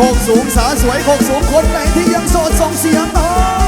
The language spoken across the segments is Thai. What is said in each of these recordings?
โคกสูงสาวสวยโคกสูงคนไหนที่ยังโสดส่งเสียงหน่อ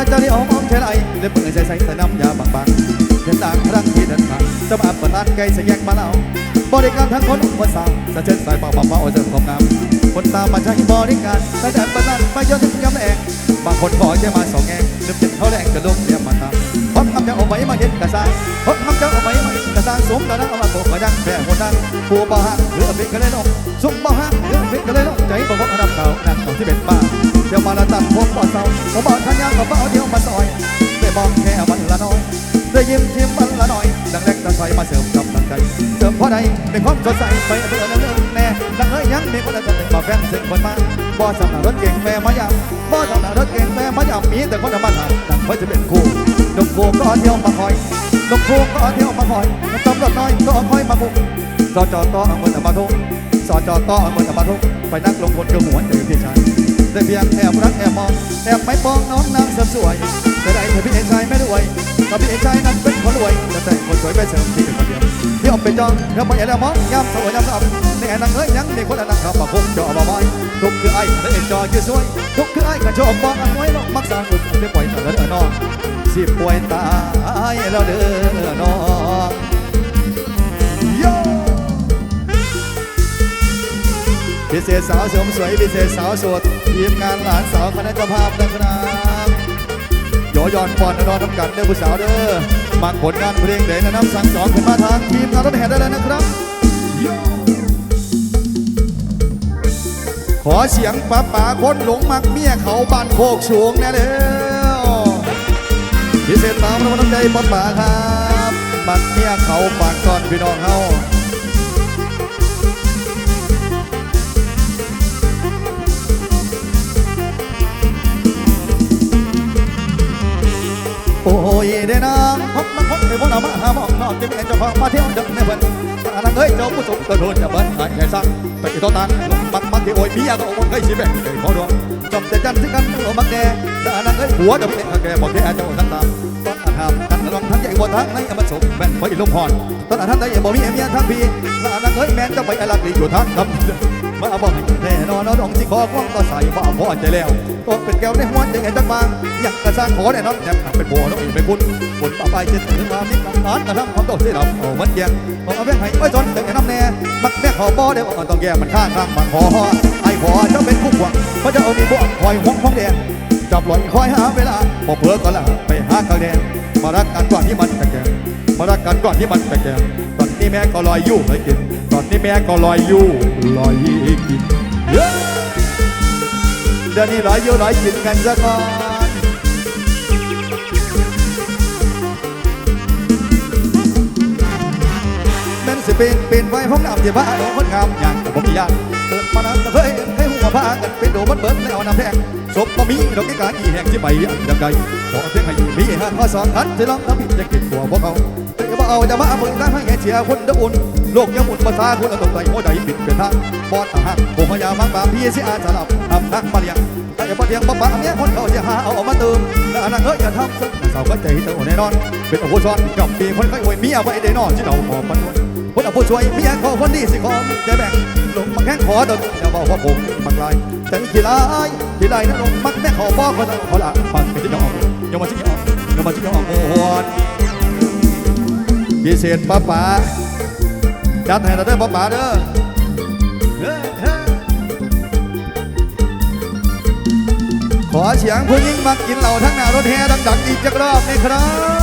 เมื่อเรียนจะได้เอามองเทไรเล็บเปิดใจใส่ใส่น้ำยาบางๆเดินทางรั้งที่เดินทางจะมาประทานไก่เสียกมาเล่าบริการทั้งคนคนสาวจะเชิญสายเป่าเป่าเป่าเสริมความงามคนตามมาใช้บริการแต่แต่ประทานไปยนถึงกำแองบางคนขอแค่มาสองแงนึกถึงเขาแรงจะลุกเรียมมาทำพบคำจะเอาไว้มาเห็นกระซังพบคำจะเอาไว้มาเห็น ระซังสมแล้วนะเอามาโบกมาดังแผ่หัวดังผู้บ่ห่างหรืออภิกันเลยลงสุมบ่ห่างหรืออภิกันเลยลงใจบ่พกอันดับเขานั่นของที่เป็นบ้าเดี๋ยวมาละตัดพวกบ่เศร้าผมบอกทันยางก็บ่เอาเดียวมาซอยได้มองแค่วันละน้อยได้ยิ้มชิมวันละหน่อยดังแรกดังไฟมาเสริมกำลังใจเสริมเพราะใดเป็นความสดใสไปเบื่อเรื่องแน่ดังเอ้ยยังมีคนจะเป็นมาแฟนซึ่งคนมาบ่สำนักรถเก่งแม่มายามบ่สำนักรถเก่งแม่มายามมีแต่คนมาถามดังเพื่อจะเป็นคู่นกคู่ก็เที่ยวมาคอย นกคู่ก็เที่ยวมาคอยตำรวจน้อยก็คอยมาบุกสจต่อเอาเงินมาทุ่งสจต่อเอาเงินมาทุ่งไปนั่งลงบนเกระหมวนใจพี่ชายได้เพียงแอบรักแอบมองแอบไม่ปองน้องนางสสวยแต่ได้เธอพี่เอกชายไม่รวยถ้าพี่เอกชายนั้นเป็นคนรวยจะแต่งคนสวยไปเสริมที่เป็นคนเดียวเที่ออกเป็นจองเธอไปแอบมองย้ำสวยย้ำซ้ำในแอนนางเอ้ยยังมีคนอันนังขับมาพุ่งจอมาไม้ทุกคือไอ้พระเอกจอยืดสวยทุกคือไอ้กันชอบมองอันไว้ลงมักสร้างอุดได้ปล่อยแต่ละน้องสิป่วยตา ยแล้วเด้อน้องพิเศษสาวสมสวยพิเศษสาวสดทีมงานหลานสาวคณะเจ้าภาพนะครับโยยอนปอนนอนน้ำกันเด้อผู้สาวเด้อมักผลงานเพลงเด่นน้ำสั่งสอนขึ้นมาทางทีมงานรถแห่ได้เลยนะครับ ขอเสียงป้าป๋าคนหลงมักเมียเขาบ้านโคกสูงแน่เด้อ พิเศษตามรางวัลน้ำใจป้าป๋าครับมักเมียเขาปากก่อนพี่น้องเฮาโอ้ยเด้นางพบมาพบในพวกเรามาหาหมองนอกจะมีเจ้าของมาเที่ยวเดินในเพิ่นตาลังเอ้ยเจ้าผู้ชมกระโดดจะเบิ้ลหายใจสั่งไปอีตัวตันมักมักที่โอ้ยมียาก็โอ้ยเคยสิแบ่งเคยพอดวงจบแต่จันทร์ที่กันโอ้มักแน่ตาลังเอ้ยหัวจะเป็นแกบอกแค่เจ้าทั้งตาม นอาหามกันลองทั้งใหญ่บนทั้งในอมสมแม่นไว้ลมพรต้นอาหามใดบ่มีเมียทั้งพี่ตาลังเอ้ยแม่นจะไปอลักดีอยู่ทั้งคำมาบอกให้แน่นอนน้องที่ขอความก็ใส่ว่าพอใจแล้วตัวเป็นแก้วในหัวใจไงจังบางอยากกระสร้างขอแน่นอนอยากเป็นบัวน้องอีกเป็นคุณบนป่าไปจะถึงมามิตรนอนกระทำความโตที่เราโอ้มันแยังเอาแม่ให้ไว้จนแต่ไอ้น้ำแน่มักแม่ขอบ่ได้ว่าต้องแย่มันข้างข้างมันขอไอ้ขอเจ้าเป็นผู้หวังเพราะจะเอามีบ่วงคอยห้องห้องแดง จับหล่อยคอยหาเวลาบ่เผื่อก็ละไปหากางแดงมารักกันก่อนที่มันจะแก่มารักกันก่อนที่มันจะแก่ตอนนี้แม่ก็ลอยอยู่เลยกินตอนนี้แม่ก็ลอยอยู่ลอยกินเดี๋ยวนี้ร้อยอยู่ร้อยกินกันซะก่อนแม่นสิเป็นเป็นไว้ห้องน้ำที่บ้านของคนงามอย่างกับผมมีญาก มานั้นเคยให้หัวผ้ากันเป็นโดมันเบิดแล้วน้ำแพงศพบ่มีดอกกาอีแห่งที่ใบอันยังไงขอเพียงให้มีห้าข้อสองทันจะลองทำผิดจะกินหัวพวกเขาแต่บ่เอาจะมาเมืองนั้นให้แห่เชียร์คนดะอุ่นโลกยังหมุนภาษาคนตกใจหัวใจปิดเป็นทางบอดหารผมพยายามมังบาพี่สิอาจหลับทำนักมาเลี้ยงแต่อย่ามาเลี้ยงบ้าๆเมียคนเขาจะหาเอาออกมาเติมแล้วอันนั้นเอ้ยอย่าทำซึ่งสาวก็ใจเติมแน่นอนเป็นโอ้โหซ้อนกับปีคนไข้อวยมียไว้ได้นอนที่เราขอมัน คนเอาผู้ช่วยเมียขอคนดีสิขอจะแบ่งลงมาแข้งขอเดินอย่าบอกว่าผมมักลายแต่ขี้ลายขี้ลายนั่นลงมักแม่ขอบอคนขอละฟังเป็นที่ยอมยอมมาที่ยอมยอมมาที่ยอมโอ้โหพิเศษป้าป๋าจัดให้เราเด้อป้าป๋าเด้อเฮ้ขอเสียงผู้หญิงมากินเหล้าทั้งหน้ารถแห่ดังๆอีกจักรอบนี่ครับ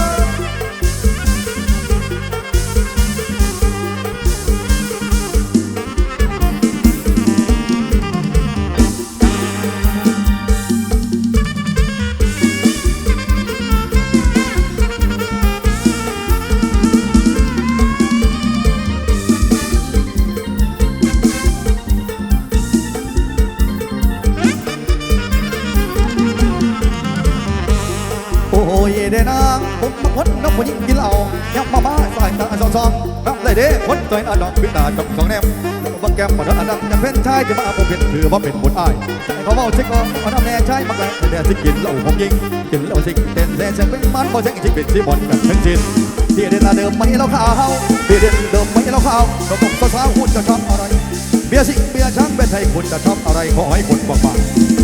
เด้คนอดอกพิตาจงสองแนมบางแก้มมาดอดังจะเป็นชายจะมาผมเป็นถือว่าเป็นบุญอายเขาเมาเช็คก็เอาน้ำแน่ใช่มาแกล้แต่สิกินเหล้าผมยิงกินเหล้าสิเต้นแซ่เสียงเป็นมันพอเช็คจิเป็นสิบอลกันทั้งสิ้นที่เดินเดิมไม่เราข่าวที่เดินเดิมไม่เราข่าวเราต้องสาวหุ่นจะชอบอะไรเบียร์สิเบียร์ช้างเป็นไทยคุณจะชอบอะไรขอให้คุณบอกมา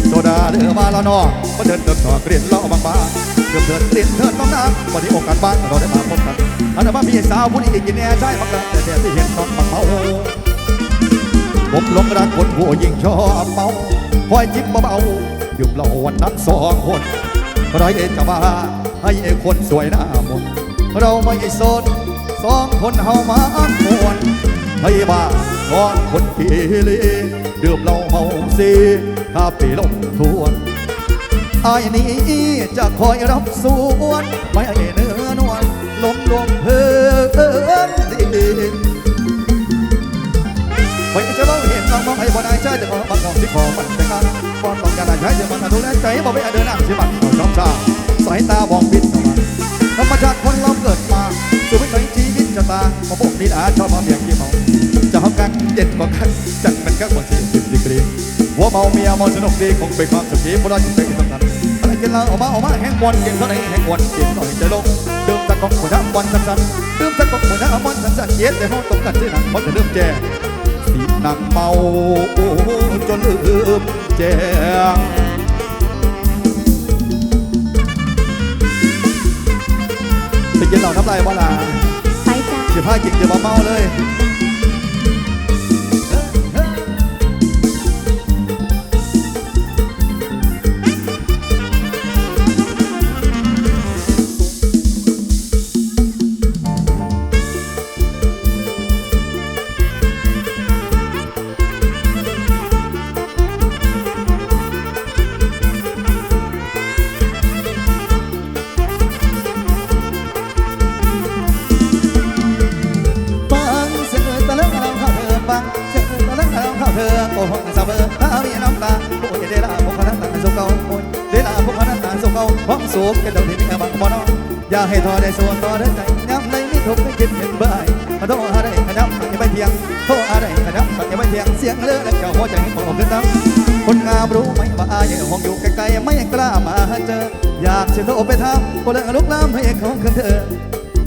โซดาเดือมาละนอมาเดินเดินต่อเกลียนเล่าบางมา เดินเดินเลียนเดินต้องนางวันนี้โอกาสบ้างเราได้มาพบกันอันนั้นว่าพี่สาวผู้นี้กินแน่ใช่ปักแต่แต่ที่เห็นน้องบังเมาผมหลงรักคนผู้หญิงชอบเมาคอยจิ้มเบาๆดื่มเหล้าวันนั้นสองคนไรเอ็จะว่าให้ไอ้คนสวยหน้ามนเราไม่โซนสองคนเฮามาอ้างมวนให้บ้าก่อนคนทีลีดื่มเหล้าเมาซีข้าปีลงทวน อายนี้จะคอยรับสวนไม่เนื้อนวลลมลมเพลินดีไม่จะเล่าเห็นน้องมองให้บ่ได้ใจจะขอบังกองที่ขอมันแต่งงานความต้องการใช้จะมันดูแลใจบ่ไปเดินหน้าสิบัตรขอช้องชาสายตามองปิดธรรมชาติคนเราเกิดมาสู่วิถีชีวิตชะตาของผมนี่นะชอบมาเบียงกี่เมาจะห้อมกันเย็นกว่ากันจังมันก็กว่าสี่สิบดีกรีหัวเมาเมียเมาสนุกดีคงเป็นความสุขีเพราะเราเป็นสำคัญอะไร กินเราออกมาออกมาแห้งวันกินเท่าไหร่แห้งวันกินหน่อยจะลงดื่มสักกองหัวหน้าวันสั้นๆดื่มสักกองหัวหน้าวันสั้นๆเย็นแต่ห้องตกกันที่หนังเพราะจะเริ่มแก่สีหนังเมาจนลืมแจ้งไปกินเหล้าน้ำลายว่าลาไปจ้าเดี๋ยวพากินเดี๋ยวมาเมาเลย เก่าความสุขกันเดิมที่มีบังบ่นออย่าให้ทอได้ส่วนต่อได้ใจย้ำในมิทุกข์คิดเห็นบื่อโทษอะไรขยับอย่าไปเพียงโทษอะไรขยับอย่าไปเพียงเสียงเลือดเจ้าหัวใจบอกขึ้นน้ำคนงามรู้ไหมว่าอายห้องอยู่ไกลๆไม่กล้ามาเจอ อยากจะโทรไปทำก็เลยลุกล้ำให้เขาขึ้นเธอ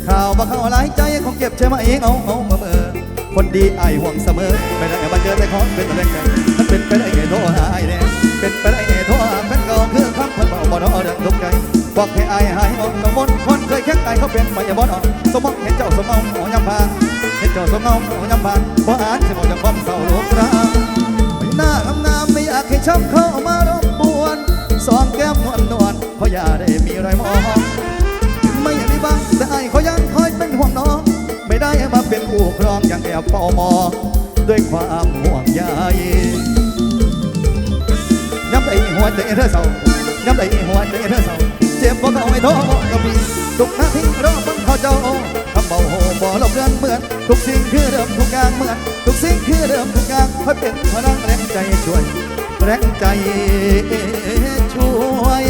ข่าวบ่เข้าหลายใจคงเก็บใช่ไหมเองเอาเอามาเมื่อคนดีไอายห่วงเสมอไม่ได้มาเจอแต่ของเป็นตะแรงใจมันเป็นไปได้ไงโทรหาไอ้แน่เป็นไปได้ไงโทรหาแฟนเก่าคือคำเพิ่นบอกบ่นอเรื่องทุกใจ บอกให้ไอ้หายออกกังวลคนเคยแค่ไก่เขาเป็นไปอย่าบ่นอสมมติเห็นเจ้าสมอาหมอยำพานเห็นเจ้าสมอาหมอยำพานบ่อ่านสิบอกจากความเศร้าโลกรางไม่น่างามไม่อยากให้ช้ำเข้ามารบกวนสองแก้มนวลนวลเพราะอย่าได้มีรอยมองไม่อยากได้บ้างแต่ไอ้เขายังคอยเป็นห่วงน้อง ไม่ได้มาเป็นผู้ครองอย่างแอบเฝ้ามองด้วยความห่วงใยย้ำได้หัวใจเธอเศร้าย้ำได้หัวใจเธอเศร้า เจ็บบ่เขาไม่ท้อกับพี่ทุกนาทีรอฟังเขาเจ้าคำเบาโหบ่ลบเลือนเหมือน ทุกสิ่งคือเดิมทุกอย่างเหมือน ทุกสิ่งคือเดิมทุกอย่างคอยเป็นพลังแรงใจช่วย แรงใจช่วย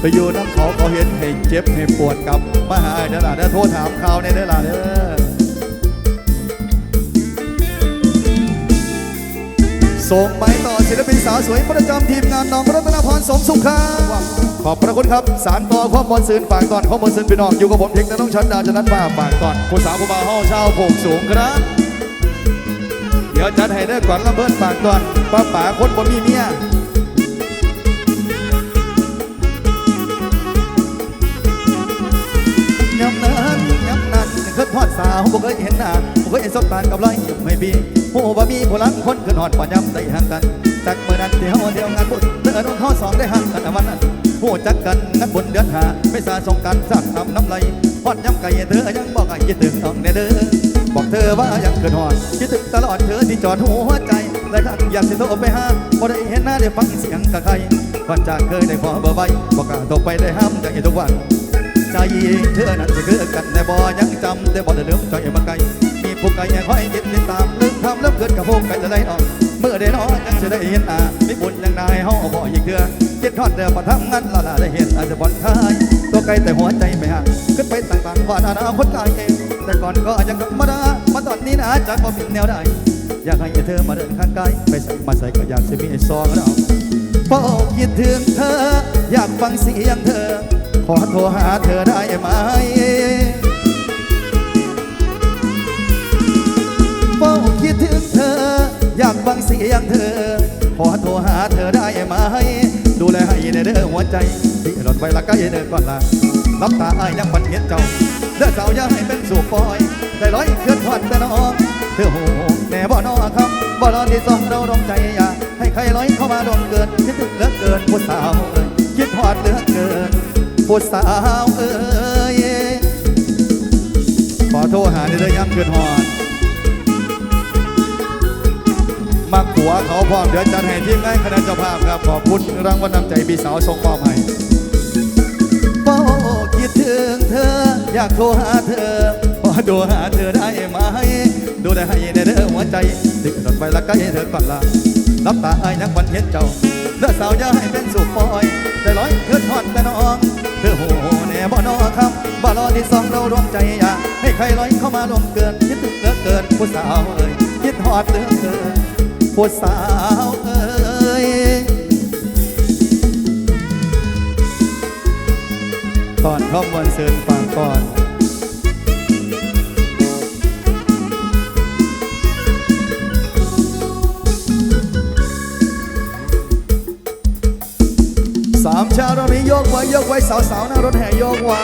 ไปอยู่น้ำเขาเขาเห็นให้เจ็บให้ปวดกับมาหาเด้อล่ะเด้อโทรถามข่าวในเด้อล่ะเด้อ ส่งไปต่อศิลปินสาวสวยประจำทีมงานน้องรัตนพรสมสุขครับขอบพระคุณครับ สารต่อความบนสื่นฝากตอนข้อมูลสื่นพี่น้องอยู่กับผมเพียงแต่ต้องชั้นดาวจนันบ้าฝากตอนผู้สาวผู้บ่าวห้องเช่าผมสูงครับ เดี๋ยวจัดให้เด้ก่อนลำเบิ้ลฝากตอนป้าป๋าคนบ่มีเมียย้ำนั้นย้ำนั้นเคยพอดสาวบ่เคยเห็นหน้า เคยสบตากับไรอยู่ไม่ปีโอ้บ่มีผู้ลังคนขึ้นหอดป่าย้ำได้ห่างกันจากเมื่อนั้นที่เฮาเดียวงานบุญเมื่อน้องเขาสองได้ห่างกันวันนั้นผู้จักกันนักบุญเดือนหาไม่สาสงกันสร้างน้ำน้ำไหลพอดย้ำไก่เธอยังบอกไอ้คิดถึงน้องแน่เด้อบอกเธอว่ายังขึ้นหอดคิดถึงตลอดเธอที่จอดหัวใจและทักอยากสิโทรไปหาบ่ได้เห็นหน้าได้ฟังเสียงกับใครก่อนจากเคยได้ขอเบอร์ไว้บอกกล้าโทรไปได้ห้ามอย่างทุกวันใจเธอนั้นจะคือกันแต่บ่ยังจำแต่บ่ได้ลืมใจบางไกล มีพวกไก่ยังคอยกินติดตามลืมทำเริ่มเกิดกับพวกไก่จะได้ออกเมื่อได้นอนยังจะได้เห็นอ่าไม่บุญยังนายเฮาบ่อีกเถื่อคิดทอดเดิมมาทำงานละละได้เห็นอาจจะบ่อนคลายตัวไก่แต่หัวใจไม่ห่างขึ้นไปต่างๆว่าอนาคตไกลเองแต่ก่อนก็ยังธรรมดามาตอนนี้นะจากบ่เป็นแนวใดอยากให้เธอมาเดินข้างกายไปใส่มาใส่ก็อยากจะมีไอ้ซองเราเฝ้าคิดถึงเธอ อยากฟังเสียงเธอ ขอโทรหาเธอได้ไหม คิดถึงเธอ อยากฟังเสียงเธอ ขอโทรหาเธอได้ไหม ดูแลให้ในเด้อหัวใจที่หล่นไปละใกล้เดินก่อนละรับตาอายยังฝันเห็นเจ้าเด้อสาวอย่าให้เป็นสู่ปอยได้ร้อยเคลื่อนทอดแต่น้องเธอโหแน่บ่นอคำบ่รอที่สองเราดมใจอย่าให้ใครร้อยเข้ามาดมเกินคิดถึงเหลือเกินผู้สาวเอ้ยคิดทอดเหลือเกินผู้สาวเอ้ยขอโทรหาในเด้อย้ำเกินหอด มักหัวเขาพร้อมเดี๋ยวจัดให้ทีมงานคณะเจ้าภาพครับ ขอบคุณรางวัลนำใจปีสาวส่งมอบให้เฝ้คิดถึงเธอ อยากโทรหาเธอพอโทรหาเธอได้ไหม ดูได้ให้ในเด้อหัวใจติดรถไปละใกล้เธอก่อนละรับตาอายนักวันเห็นเจ้าเลือสาวอย่าให้เป็นสุขปอยใจร้อยเพื่อนทอดแต่น้องเธอโหแน่บ่นอคำบ่รอที่สองเรารวมใจอย่าให้ใครร้อยเข้ามาร่วมเกินคิดถึงเหลือเกินผู้สาวเอ้ยคิดทอดเหลือเกิน ผู้สาวเอ้ยก่อนเข้าวันเสินฟังก่อนสามชาเรานี้ยกไว้ยกไว้สาวๆหน้ารถแห่ยกไว้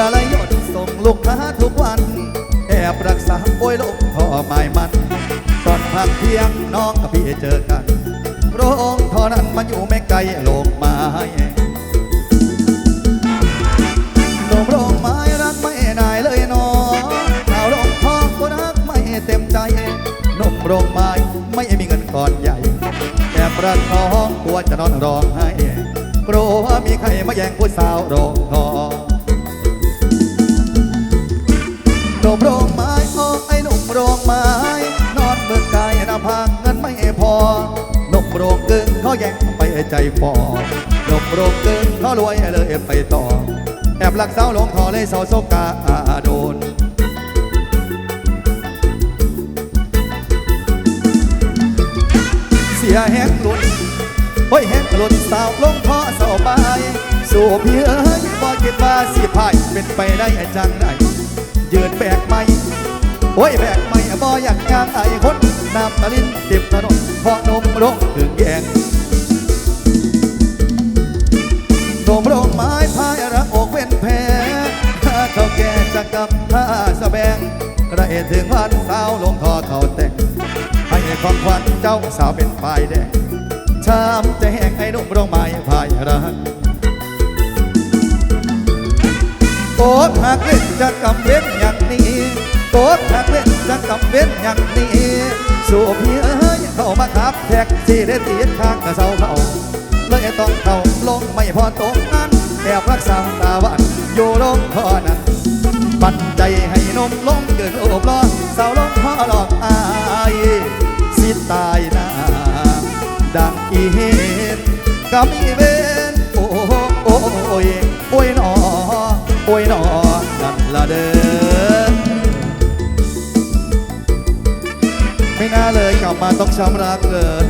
เหงื่อไหลหยดส่งลูกค้าทุกวัน แอบรักษาโอยลมท่อไม้มัน ตอนพักเที่ยงน้องกับพี่เจอกัน โรงท่อนั้นมันอยู่ไม่ไกลโลงไม้โรงโรงไม้รักไม่นายเลยน้อชาวโรงท่อก็รักไม่เต็มใจนมโรงไม้ไม่มีเงินก่อนใหญ่แอบรักน้องกลัวจะนอนร้องไห้กลัวมีใครมาแย่งผู้สาวโรงทอง กึ่งเขาแย่งไปใจฟอหนุ่มโรงกึ่งเขารวยเลยไปต่อ แอบรักสาวหลงทอเลยสาวโซกาโดนเสียแห้งหลุนโอ้ยแห้งหลุนสาวลงท่อสาวบายสู่พี่เอ้ยบ่คิดว่าสิพายเป็นไปได้จังไดยืนแบกไม่โอ้ยแบกไม่บ่อยากยางไอ้คนน้ำตะลินเต็มถนนพอนมลงถึงแยง โดมโรงไม้พายระอกเว้นแพ้ถ้าเขาแก่จะกำท่าสะแบงกระเอถึงวันสาวลงท่อเขาแต่งให้ความขวัญเจ้าสาวเป็นฝ่ายแดงชามจะแห้งไอ้นุ่มโรงไม้พายรักโกดหักเล่นจะกำเว้นอย่างนี้โกดหักเล่นจะกำเว้นอย่างนี้สู่พี่เอ้ยเข้ามาขับแท็กซี่ได้ตีนข้างกระเซาเขา เลยต้องเข้าลงไม่พอตกนั้นแอบรักษาตาหวันอยู่ลงพอนั้นปันใจให้นมลงเกินโอบล้อสาวลงพ่อหลอกอายสิตายนาดังอีเห็นกับอีเวนโอ้โอ้โอ้ยโอ้ยหนอโอ้ยหนอนั่นละเด้อไม่น่าเลยกลับมาต้องช้ำรักเกิน